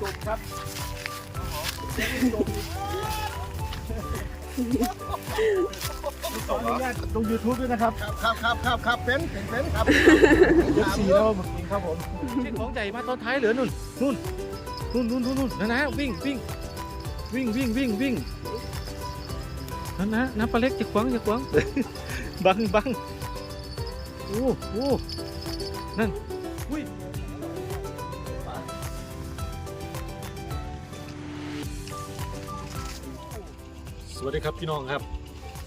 จมครับเด็กจมขออนุญาตลงยูทูบด้วยนะครับ ครับครับครับครับเป็นเป็นเป็นครับเอฟซีแล้วเมื่อกี้ครับผมเช็คของใหญ่มาตอนท้ายเหลือนู่นนู่นนู่นนู่นนู่นนู่นนะนะวิ่งวิ่งวิ่งวิ่งวิ่งวิ่งนั่นนะน้ำปลาเล็กจะขวางจะขวางบังบังโอ้โหนั่น วัสดีครับพี่น้องครับ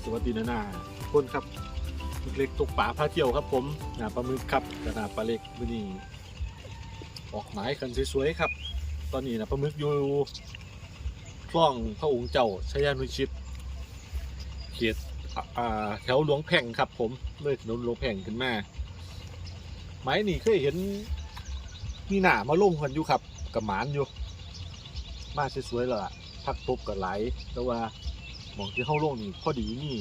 สวัสดีนานาคนครับเล็กตกป่าพาเที่ยวครับ ผมหนาปลาหมึกครับกระนาปลาเล็กมือนี้ออกหมายกันสวยๆครับ ตอนนี้นะปลาหมึกอยู่คลองพระองค์เจ้าชยานุชิตเขตแถวหลวงแพ่งครับ ผมเลยถนนหลวงแพ่งขึ้นมาไม้นี่เคยเห็นมีหนามาลงกันอยู่ครับกับหมานอยู่ มาสวยๆเลยอะพักตบกับไหลแต่ว่า หมองที่เข้าลงนี่พอดีนี่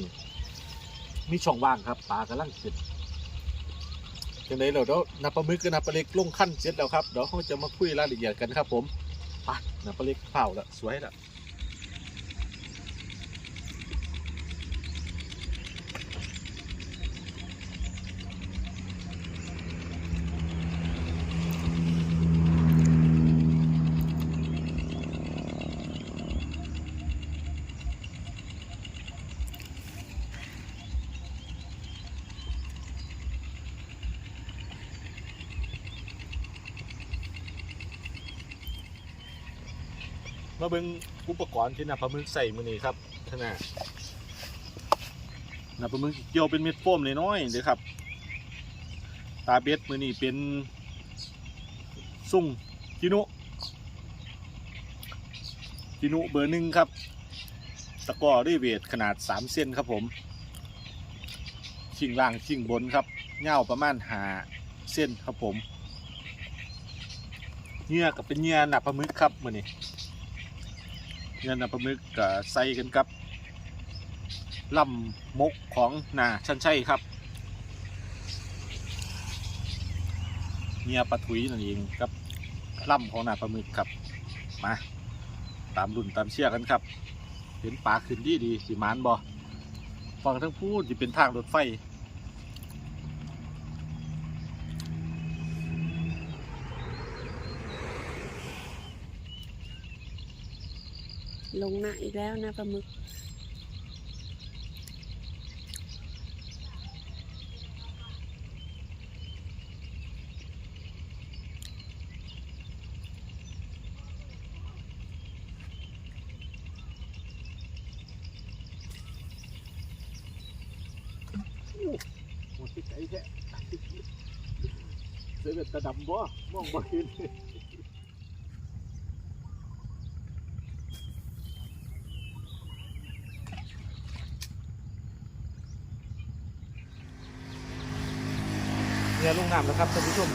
มีช่องว่างครับปลากำลังเสร็จังไงเราเดี๋ยวนับปลาหมึกกับนับปลาเล็กลงขั้นเสร็จแล้วครับเดี๋ยวเขาจะมาคุยรายละเอียดกันครับ ผมไปนับปลาเล็กเผาละสวยละ มาเบิ่งอุปกรณ์ที่นับปลาหมึกใส่มือนี้ครับท่านน่ะนับปลาหมึกเกี่ยวเป็นเม็ดโฟมน้อยๆเลยครับ ตาเบ็ดมือนี้เป็นสุ่งจินุจินุเบอร์หนึ่งครับ ตะกร้อด้วยเวทขนาด 3 เส้นครับผมชิงล่างชิงบนครับเงาวประมาณหาเส้นครับผมเหงื่อกับเป็นเหงื่อหนับปลาหมึกครับมือนี้ เงินปลาหมึกกับใส่กันกับลำมกของนาชันชัยครับเมียปลาถุยนั่นเองครับลำของนาปลาหมึกครับมาตามรุ่นตามเชี่ยกันครับ เห็นปลาขึ้นดีดีสีมานบอฟังทั้งพูดจะเป็นทางรถไฟ ลงหนักอีกแล้วนะปลาหมึกโอ้ยใจแท้เสือตะ งน้ำแล้วครับท่านผู้ชม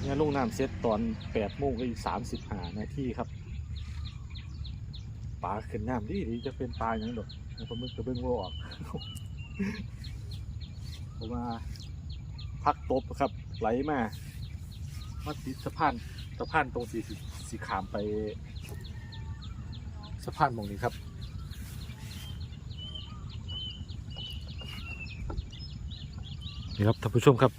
เนี่ยลงน้ำเสร็จตอน8โมงก็อีก35นาทีครับปลาขึ้นน้ำดีดีจะเป็นปลาอย่างดอกปลาหมึกกระเบื้องว่าออกเพราะว่าพักตบครับ ไหลมามาติดสะพานสะพานตรงสีสีขามไปสะพานตรงนี้ครับ นี่ครับท่านผู้ชมครับ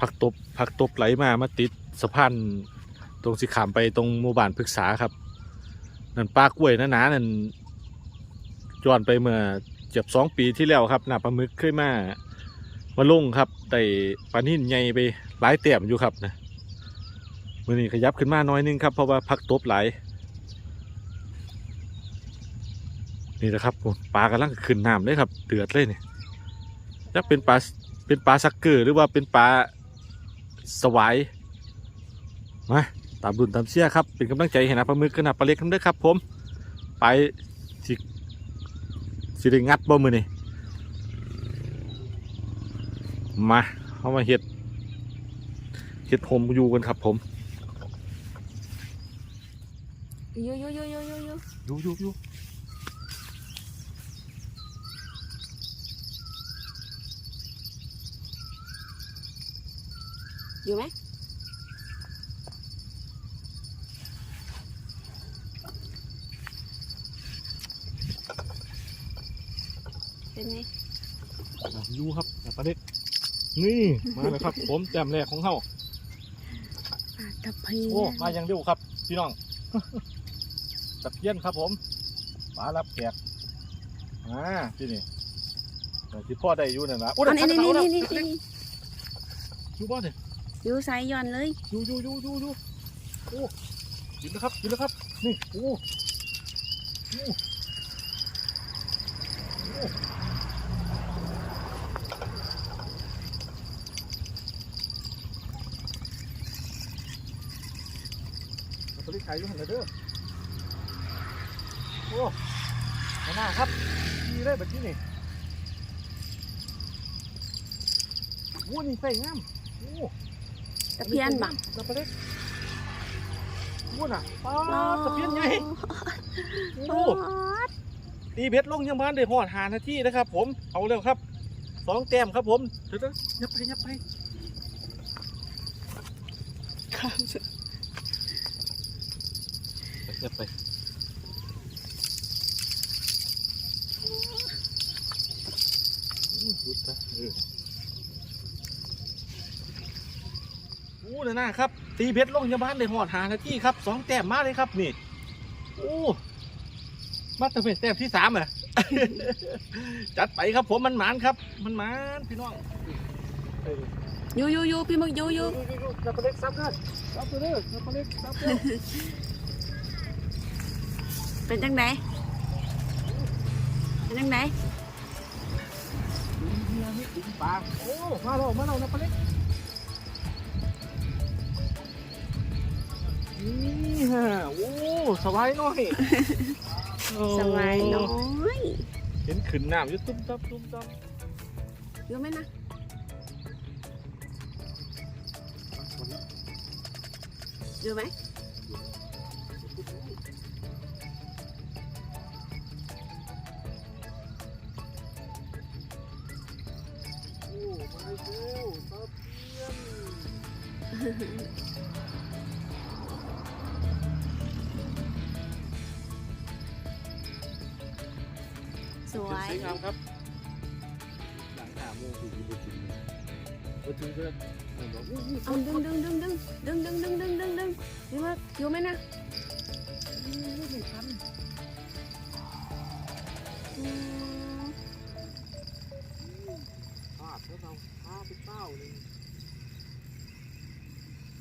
พักตบพักตบไหลมามาติดสะพานตรงสีขามไปตรงหมู่บ้านพฤกษาครับนั่นปลากล้วยนะหนานั่นย้อนไปเมื่อเจ็บสองปีที่แล้วครับหน้าปลาหมึกเคยมามาลงครับแต่ปลานิ่นใหญ่ไปหลายเตี่ยมอยู่ครับนะมื่อนี้ขยับขึ้นมาน้อยนึงครับเพราะว่าพักตบไหลนี่แหละครับปลากำลังขึ้นน้ำเลยครับเดือดเลยเนี่ยจะเป็นปลา เป็นปลาซักเกอร์หรือว่าเป็นปลาสวายมาตามรุ่นตามเชี่ยครับเป็นกำลังใจให้นะปลาหมึกขนาดปลาเล็กทั้งเด้อครับ ผม ไปสิสิได้งัดบ่มือนี่มาเข้ามาเห็ดเห็ดผมอยู่กันครับ ผมโยโยโยโยโยโยอยู่อยู่อยู่ อยู่ไหมเป็นไงอยู่ครับปลาเล็กนี่ มาเลยครับ ผมแจมแรกของเขาตะเพียนโอ้ มาอย่างเร็วครับ พี่น้องตะเพียนครับผมปลารับแขกอ่าที่นี่ที่พ่อได้อยู่นั่นนะอุ้ยนี่นี่นี่นี่นี่อยู่บ้านเนี่ย อยู่ไซย่อนเลยอยู่อยู่อยู่อยู่อยู่โอ้กินแล้วครับกินแล้วครับ นี่โอ้โอ้โอ้เอาตัวนี้ขายอยู่หันเลยเด้อโอ้หน้าครับดีเลยแบบนี้นี่โอ้นี่ใส่งาม ตะเพียนบับไปเลยวุ้นอะปลาตะเพียนใหญ่โอ้ตีเบ็ดลงยังบ้านได้หอดหานาทีนะครับ ผมเอาเร็วครับสองแต้มครับผมเดี๋ยวนะยับไปยับไปยับไปอู้หยุดนะเออ อู้น่ะนะครับตีเบ็ดลงยังบ้านได้หอดหานาทีครับสองแต้มมาเลยครับนี่โอ้มาแตะเป็นแต้มที่สามเหรอจัดไปครับผมมันหมานครับ มันหมานพี่น้องอยู่อยู่อยู่พี่มึกอยู่อยู่นับเล็กซับกันซับตัวเด้อนับเล็กซับเด้อเป็นจังไดเป็นจังไดปลาโอ้มาแล้วมาแล้วนับเล็ก นี่ฮะโอ้สบายหน่อยโอ้สบายน้อยเห็นขึ้นน้ำอยู่ตุ้มตับตุ้มตับอยู่ไหมนะอยู่ไหมโอ้มาแล้วตะเพียน เหมือนว่าอู้หูเอาดึงดึงดึงดึงดึงดึงดึงดึงดึงดึงพี่มึกอยู่ไหมนะอืมพลาดแล้วเราพลาดไปเต้าเลย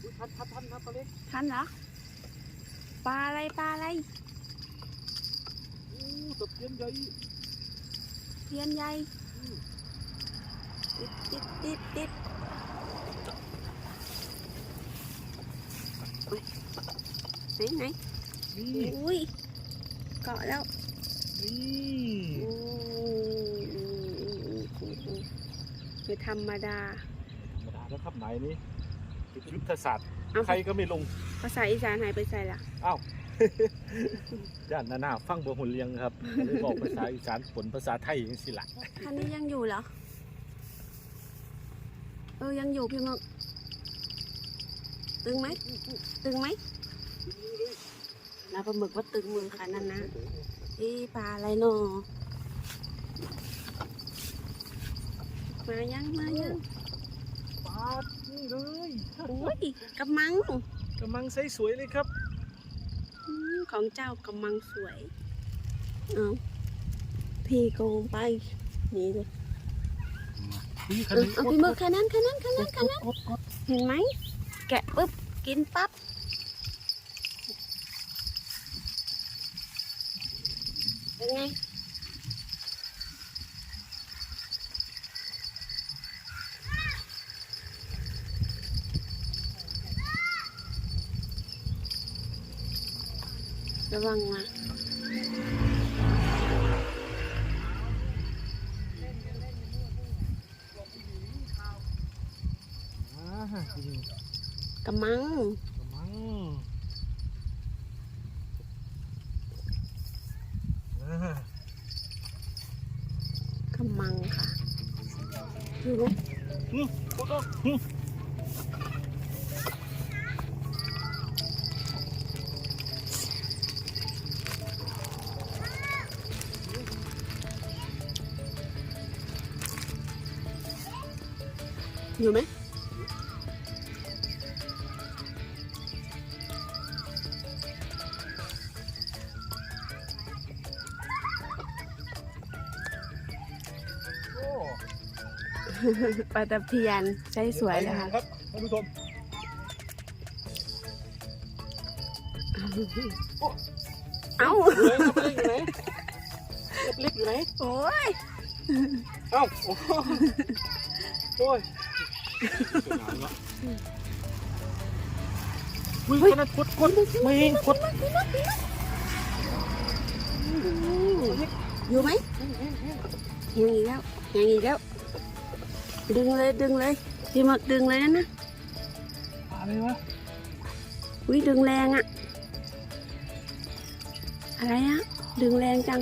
อุ๊ยทันทันทันนะปลาเล็กทันเหรอปลาอะไรปลาอะไรอู้ตะเพียนใหญ่เพียนใหญ่ติดติดติดติด อุ๊ยไหนไหนนี่อุ้ยเกาะแล้วนี่อู้ไม่ธรรมดาธรรมดาแล้วครับไหนนี่เป็นยุทธศาสตร์เอาใครก็ไม่ลง ภาษาอีสานหายไปใส่ละอ้าวย่านหน้าหน้าฟังเบอร์หุ่นเลียงครับก็เลยบอกภาษาอีสานผลภาษาไทยอย่างสิละท่านนี้ยังอยู่เหรอ เออยังอยู่พี่มึกตึงไหมตึงไหม แล้วปลาหมึกว่าตึงมือค่ะนั่นนะเอ๊ะปลาอะไรหนอมายังมายังปาดนี่เลยโอ้ยกำมังกำลังใสสวยเลยครับอืมของเจ้ากำมังสวย เอาพี่โกงไป นี่เลยนี่คัเอนอนี้เอาพี่หมึกแค่นั้นแค่นั้นแค่นั้นแค่นั้น เห็นไหม แกะปุ๊บ กินปั๊บ เป็นไงระวังนะอ่าจริงกำมัง 嗯，好的。嗯。有没？ ปลาตะเพียนใช้สวยเลยค่ะครับท่านผู้ชมเอ้าอยู่ไหนครับเล็กอยู่ไหนเล็กอยู่ไหนโอ้ยเอ้าโอ้โหโอ้ยอุ้ยคนนั้นกดกดไม่กดอยู่ไหมยังอีกแล้วยังอีกแล้ว ดึงเลยดึงเลยพี่หมดดึงเลยนะนะอะไรวะอุ้ยดึงแรงอะอะไรอะดึงแรงจัง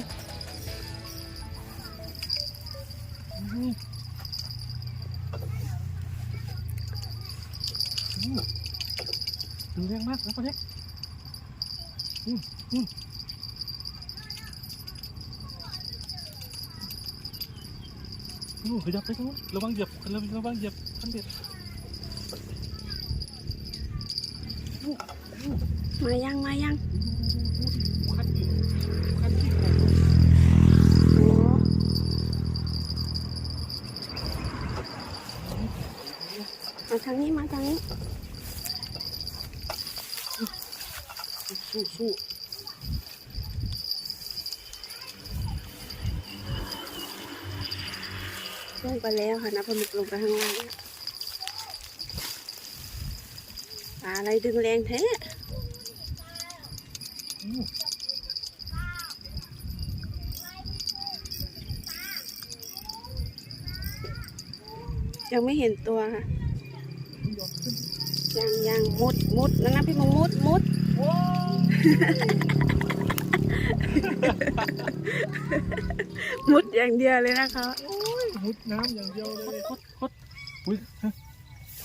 ดึงแรงมากนะปลาเล็กอืมอืม โอ้ขยับไปตรงนู้นระวังเหยียบระวังระวังเหยียบคันเบ็ดมายังมายังคันที่คันที่โอ้มาทางนี้มาทางนี้สู้สู้ แล้วค่ะนะพอหมึกลงไปข้างล่างแล้วปลาอะไรดึงแรงแท้ยังไม่เห็นตัวค่ะ ยังยังมุดมุดนั่นนะพี่มงมุดมุดมุดอย่างเดียวเลยนะคะโอ้ย มุดน้ำอย่างเดียวเลยคดคดอุ้ยฮะ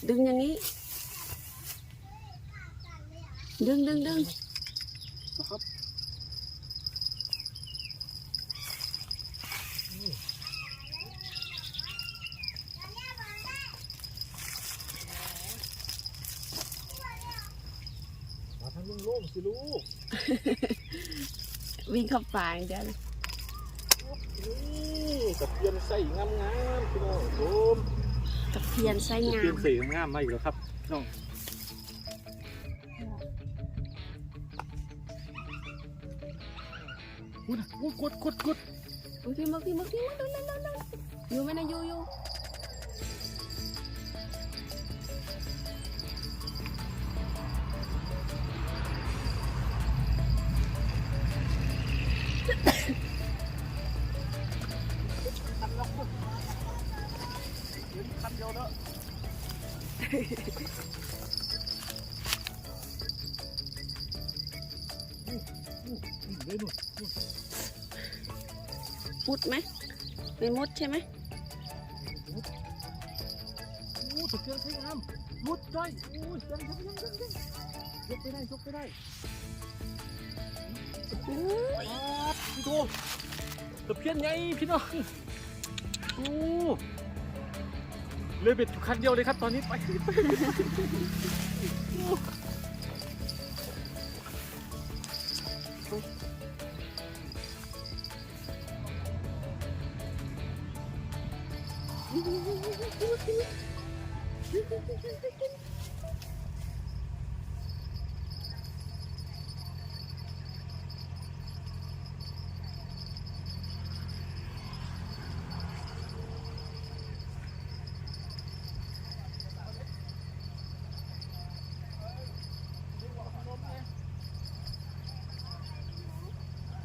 ดึงอย่างนี้ ดึงดึงดึงครับมาทางโล่งๆสิลูก วิ่งเข้าป่าอย่างเดียวเลยนี่ ตะเพียนใส่งามๆพี่น้องโอ้มตะเพียนไส้ตะงาเพียนมใส่งามมาอีกแล้วครับน้องอุ้ยกดกดกดอุ้ยพี่มึกพี่มึกพี่มึกเร็วเร็วเร็วเร็วอยู่ไหมนะอยู่อยู่ มุดไหมไม่มุดใช่ไหมโอ้ตะเพียนใส่งามมุดจ้อยโอ้ยยังยังยังยังยังยกไปได้ยกไปได้อุ้ยครับพี่โตตะเพียนไงพี่น้องโอ้ เลยเบ็ดอยู่คันเดียวเลยครับตอนนี้ไปไป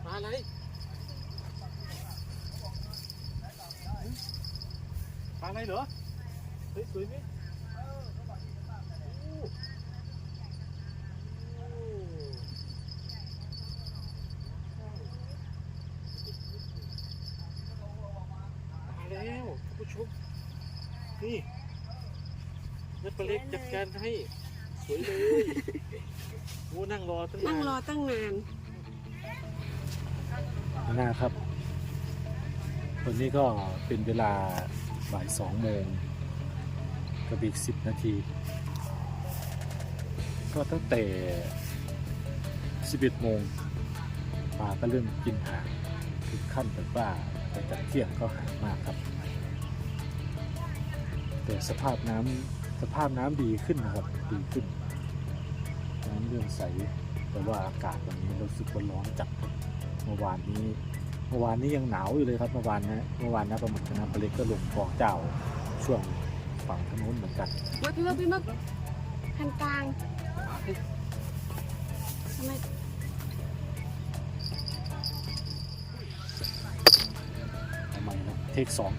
มาอะไรปลาอะ ไรเหรอเฮ้ยสวยไหมโอ้โอ้มาแล้วท่านผู้ชมนี่นัดปลาเล็กจัดการให้สวยเลยโอ้นั่งรอตั้งนั่นางนรอตั้งนาน หน้าครับวันนี้ก็เป็นเวลา บ่ายสองโมงกับอีกสิบนาที ก็ตั้งแต่11โมงปลาก็เริ่มกินหางถึงขั้นแบบว่าแต่จากเที่ยงก็หางมากครับ แต่สภาพน้ำสภาพน้ำดีขึ้นนะครับดีขึ้น น้ำเริ่มใสแต่ว่าอากาศวันนี้รู้สึกว่าร้อนจัดเมื่อวานนี้ เมื่อวานนี้ยังหนาวอยู่เลยครับเมื่อวานนะเมื่อวานนะประมาณนะปลาเล็กก็ลงคลองเจ้าช่วงฝั่งทางนู้นเหมือนกันมึกพี่มึกพี่มึกคันกลางทำไมประมาณนะเทคสอง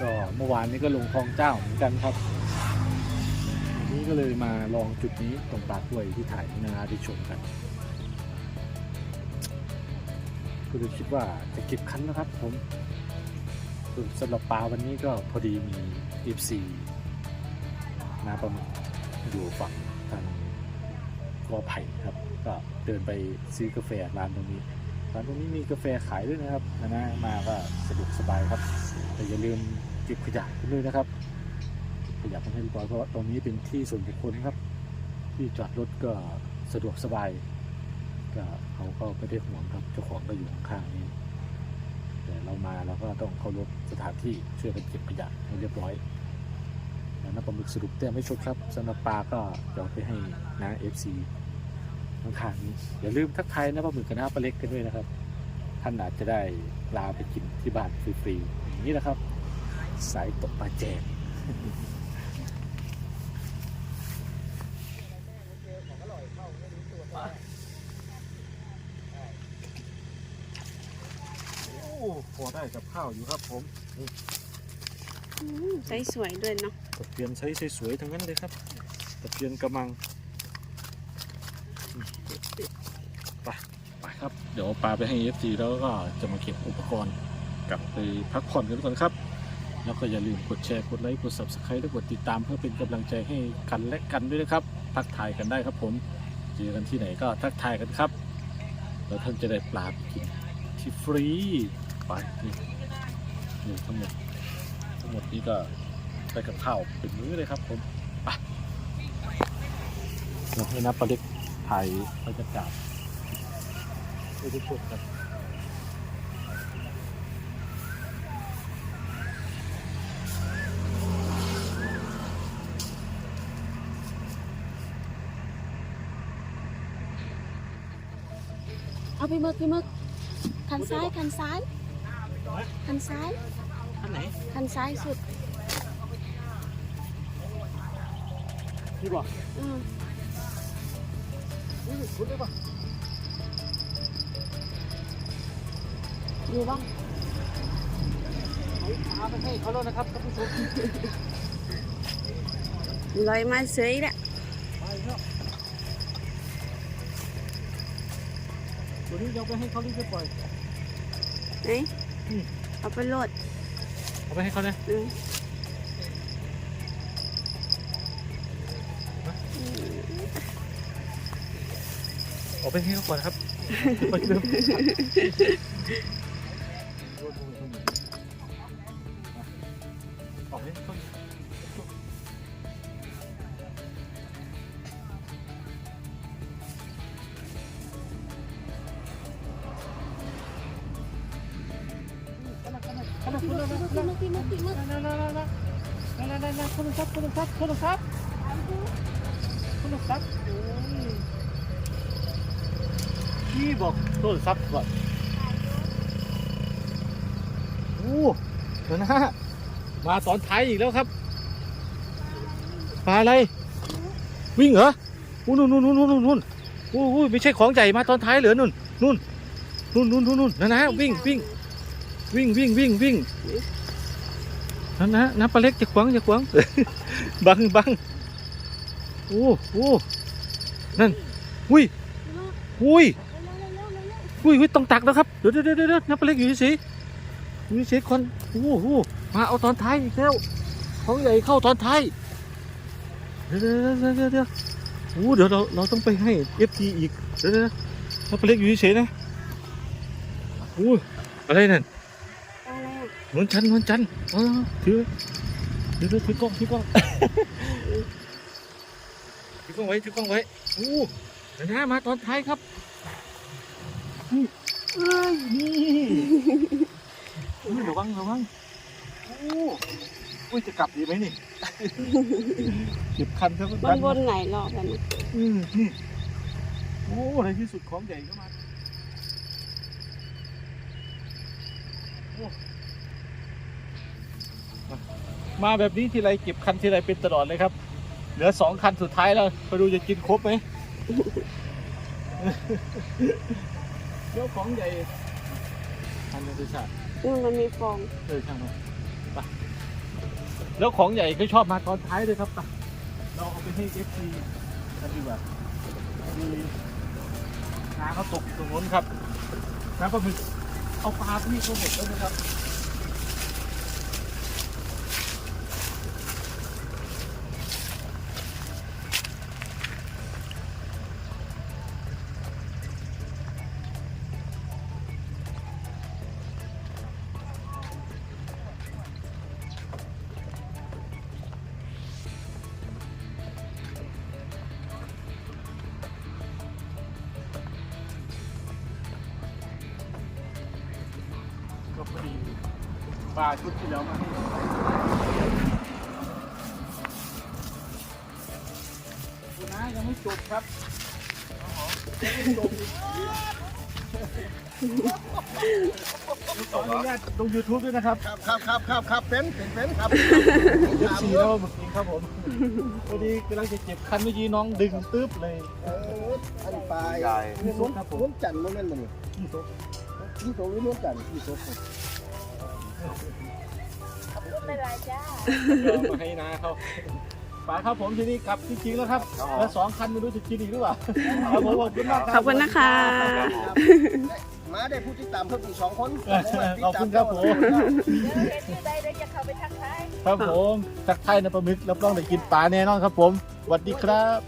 ก็เมื่อวานนี้ก็ลงคลองเจ้าเหมือนกันครับวันนี้ก็เลยมาลองจุดนี้ตรงปากห้วยที่ถ่ายให้นาได้ชมกัน ก็เลยคิดว่าจะเก็บคันนะครับผมสำหรับปลาวันนี้ก็พอดีมี F4 นาปลาหมึกอยู่ฝั่งทางกอไผ่ครับ ก็เดินไปซื้อกาแฟร้านตรงนี้ร้านตรงนี้มีกาแฟขายด้วยนะครับนะนะมาก็สะดวกสบายครับ แต่อย่าลืมเก็บขยะกันด้วยนะครับขยะกันให้เรียบร้อยเพราะว่าตรงนี้เป็นที่ส่วนบุคคลครับ ที่จอดรถก็สะดวกสบายก็ เขาก็ไม่ได้ห่วงครับเจ้าของก็อยู่ข้างๆนี้แต่เรามาเราก็ต้องเคารพสถานที่ช่วยกันเก็บขยะให้เรียบร้อยแล้วน้ำปลาหมึกสรุปแต้มไม่ชดครับสำหรับปลาก็เดี๋ยวไปให้น้าเอฟซีข้างๆนี้อย่าลืมทักทายน้ำปลาหมึกกับน้าปลาเล็กกันด้วยนะครับ ท่านอาจจะได้ลาไปกินที่บ้านฟรีๆอย่างนี้นะครับ สายตกปลาแจก พอได้กับข้าวอยู่ครับผมนี่อืมใสสวยด้วยเนาะตะเพียนใช้สวยๆทั้งนั้นเลยครับตะเพียนกระมังอืมไปไปครับ เดี๋ยวปลาไปให้ FC แล้วก็จะมาเก็บอุปกรณ์กลับไปพักผ่อนกันก่อนครับ แล้วก็อย่าลืมกดแชร์กดไลค์กด Subscribe และกดติดตามเพื่อเป็นกำลังใจให้กันและกันด้วยนะครับทักทายกันได้ครับผมเจอกันที่ไหนก็ทักทายกันครับ แล้วท่านจะได้ปลาไปกินที่ฟรี ไปนี่นี่ทั้งหมดทั้งหมดนี้ก็ได้กับข้าวเป็นมื้อเลยครับผมไปเราให้นับปลาเล็กถ่ายบรรยากาศให้ทุกคนครับเอาพี่มึกพี่มึกคันซ้ายคันซ้าย คันซ้าย อันไหนคันซ้ายสุดพี่บอกอืมนี่คุณได้ปะอยู่บ้างเอาปลาไปให้เขาแล้วนะครับท่านผู้ชมลอยมาเสยแหละไปครับตัวนี้ยังไปให้เขาหรือจะปล่อยไหน เอาไปโหลดเอาไปให้เขานะอืมเอาไปให้เขาก่อนครับ ไปเริ่ม พี่มึกพี่มึกนั่นนั่นนั่นนั่นนั่นนั่นนั่นคุณครับคุณครับคุณครับคุณครับโอ้ยพี่บอกโทรศัพท์ก่อนโอ้เดี๋ยวนะมาตอนท้ายอีกแล้วครับปลาอะไร วิ่งเหรออู้นู่นนู่นนู่นนู่นนู่นโอ้ไม่ใช่ของใหญ่มาตอนท้ายเหรอนู่นนู่นนู่นนู่นนู่นนู่นนะนะวิ่งวิ่งวิ่งวิ่งวิ่งวิ่ง นั่นนะน้ำปลาเล็กจะขวางจะขวางบังบังโอ้โอ้นั่นอุ้ยอุ้ยอุ้ยอุ้ยต้องตักแล้วครับเดี๋ยวเดี๋ยวเดี๋ยวเดี๋ยวน้ำปลาเล็กอยู่เฉยๆอยู่เฉยๆคนโอ้โหมาเอาตอนท้ายอีกแล้วของใหญ่เข้าตอนท้ายเดี๋ยวเดี๋ยวเดี๋ยวเดี๋ยวเดี๋ยวโอ้เดี๋ยวเราเราต้องไปให้เอฟทีอีกเดี๋ยวเดี๋ยวเดี๋ยวน้ำปลาเล็กอยู่เฉยๆนะโอ้อะไรนั่นอะไรอะ นวลจันทร์นวลจันทร์เออถือถือถือกล้องถือกล้องถือกล้องไว้ถือกล้องไว้อู้เดี๋ยวนะมาตอนท้ายครับนี่เอ้ยนี่อุ้ยระวังระวังโอ้อุ้ยจะกลับดีไหมนี่เก็บคันครับมันวนไหนรอบแล้วนะอืมนี่โอ้ในที่สุดของใหญ่ก็มาโอ้มา มาแบบนี้ทีไรเก็บคันทีไรเป็นตลอดเลยครับ เหลือสองคันสุดท้ายแล้วไปดูจะกินครบไหมเจ้าของใหญ่ทันนันติชาตินี่มันมีฟองเออช่างมันไปแล้วของใหญ่ก็ชอบมาตอนท้ายเลยครับไปเราเอาไปให้เอฟซีกันดีกว่ามีน้าเขาตกตรงนู้นครับน้ำปลาหมึกเอาปลาที่เขาหมดแล้วนะครับ ปลาชุดที่แล้วมาให้คุณน้ายังไม่จบครับยังไม่จบอีกขออนุญาตลง YouTube ด้วยนะครับ ครับครับครับครับครับเป็นเป็นเป็นครับเอฟซีแล้วเมื่อกี้ครับผมพอดีกำลังจะเก็บคันเมื่อกี้น้องดึงตึ๊บเลยเอออันปลายพี่ซุปครับผมล้วนจันทร์โมเมนต์มันนี่พี่ซุปพี่โตวิล้วนจันทร์พี่โตไม่ไรจ้าเดี๋ยวมาให้นาเขาปลาครับผมทีนี้กลับจริงๆแล้วครับ แล้วสองคันไม่รู้จะกินอีกหรือเปล่าครับผมขอบคุณมากครับขอบคุณนะคะ มาได้ผู้ติดตามเพิ่มอีกสองคนขอบคุณครับผม เดี๋ยวเห็นชื่อใดเดี๋ยวจะเข้าไปทักทาย ครับผมทักทายนะปลาหมึกรับรองได้กินปลาแน่นอนครับผมสวัสดีครับ